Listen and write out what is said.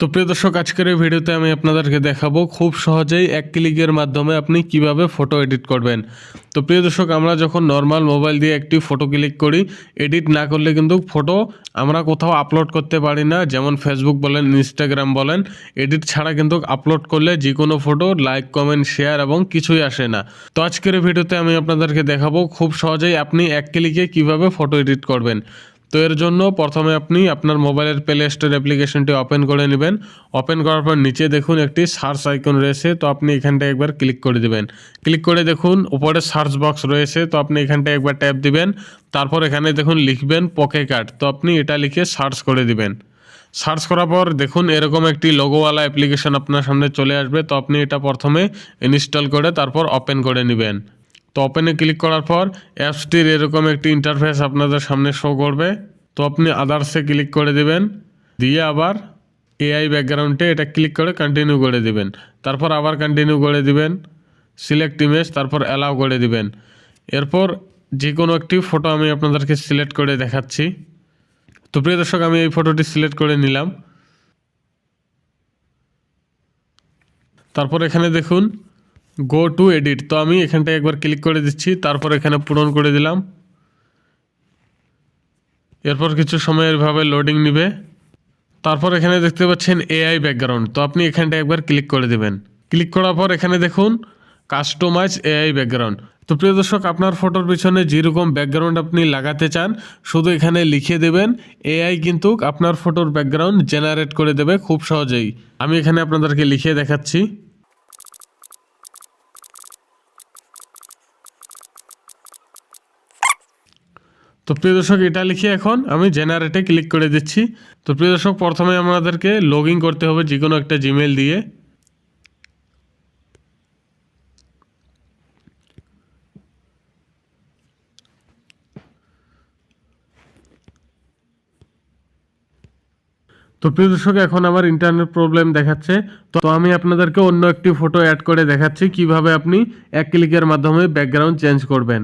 তো প্রিয় দর্শক, আজকের এই ভিডিওতে আমি আপনাদেরকে দেখাবো খুব সহজেই এক ক্লিকের মাধ্যমে আপনি কীভাবে ফটো এডিট করবেন। তো প্রিয় দর্শক, আমরা যখন নর্মাল মোবাইল দিয়ে একটি ফটো ক্লিক করি এডিট না করলে কিন্তু ফটো আমরা কোথাও আপলোড করতে পারি না, যেমন ফেসবুক বলেন ইনস্টাগ্রাম বলেন। এডিট ছাড়া কিন্তু আপলোড করলে যে কোনো ফটো লাইক কমেন্ট শেয়ার এবং কিছুই আসে না। তো আজকের ভিডিওতে আমি আপনাদেরকে দেখাবো খুব সহজেই আপনি এক ক্লিকে কীভাবে ফটো এডিট করবেন। তো এর জন্য প্রথমে আপনি আপনার মোবাইলের প্লে স্টোর অ্যাপ্লিকেশনটি ওপেন করে নেবেন। ওপেন করার পর নিচে দেখুন একটি সার্চ আইকন রয়েছে, তো আপনি এখানটা একবার ক্লিক করে দেবেন। ক্লিক করে দেখুন, উপরে সার্চ বক্স রয়েছে, তো আপনি এখানটা একবার ট্যাপ দিবেন। তারপর এখানে দেখুন লিখবেন পকে কার্ড তো আপনি এটা লিখে সার্চ করে দিবেন। সার্চ করার পর দেখুন এরকম একটি লোগোওয়ালা অ্যাপ্লিকেশন আপনার সামনে চলে আসবে, তো আপনি এটা প্রথমে ইনস্টল করে তারপর ওপেন করে নেবেন। তো ওপেনে ক্লিক করার পর অ্যাপসটির এরকম একটি ইন্টারফেস আপনাদের সামনে শো করবে। তো আপনি আদার্সে ক্লিক করে দিবেন। দিয়ে আবার এআই ব্যাকগ্রাউন্ডে এটা ক্লিক করে কন্টিনিউ করে দিবেন। তারপর আবার কন্টিনিউ করে দিবেন। সিলেক্ট ইমেজ তারপর অ্যালাউ করে দিবেন। এরপর যে কোনো একটি ফটো আমি আপনাদেরকে সিলেক্ট করে দেখাচ্ছি। তো প্রিয় দর্শক, আমি এই ফটোটি সিলেক্ট করে নিলাম। তারপর এখানে দেখুন গো টু এডিট তো আমি এখানটায় একবার ক্লিক করে দিচ্ছি, তারপর এখানে পূরণ করে দিলাম। এরপর কিছু সময় এভাবে লোডিং নিবে। তারপর এখানে দেখতে পাচ্ছেন এআই ব্যাকগ্রাউন্ড তো আপনি এখানটায় একবার ক্লিক করে দেবেন। ক্লিক করার পর এখানে দেখুন কাস্টমাইজ এআই ব্যাকগ্রাউন্ড তো প্রিয় দর্শক, আপনার ফটোর পিছনে যেরকম ব্যাকগ্রাউন্ড আপনি লাগাতে চান, শুধু এখানে লিখে দেবেন এআই কিন্তু আপনার ফটোর ব্যাকগ্রাউন্ড জেনারেট করে দেবে খুব সহজেই। আমি এখানে আপনাদেরকে লিখে দেখাচ্ছি। তো প্রিয় দর্শক, এটা লিখে এখন। আমি জেনারেটে ক্লিক করে দিচ্ছি। তো প্রিয় দর্শক, প্রথমে আমাদেরকে লগ করতে হবে যে কোনো একটা জিমেল দিয়ে। তো প্রিয় দর্শক, এখন আমার ইন্টারনেট প্রবলেম দেখাচ্ছে। তো আমি আপনাদেরকে অন্য একটি ফটো অ্যাড করে দেখাচ্ছি কীভাবে আপনি এক ক্লিকের মাধ্যমে ব্যাকগ্রাউন্ড চেঞ্জ করবেন।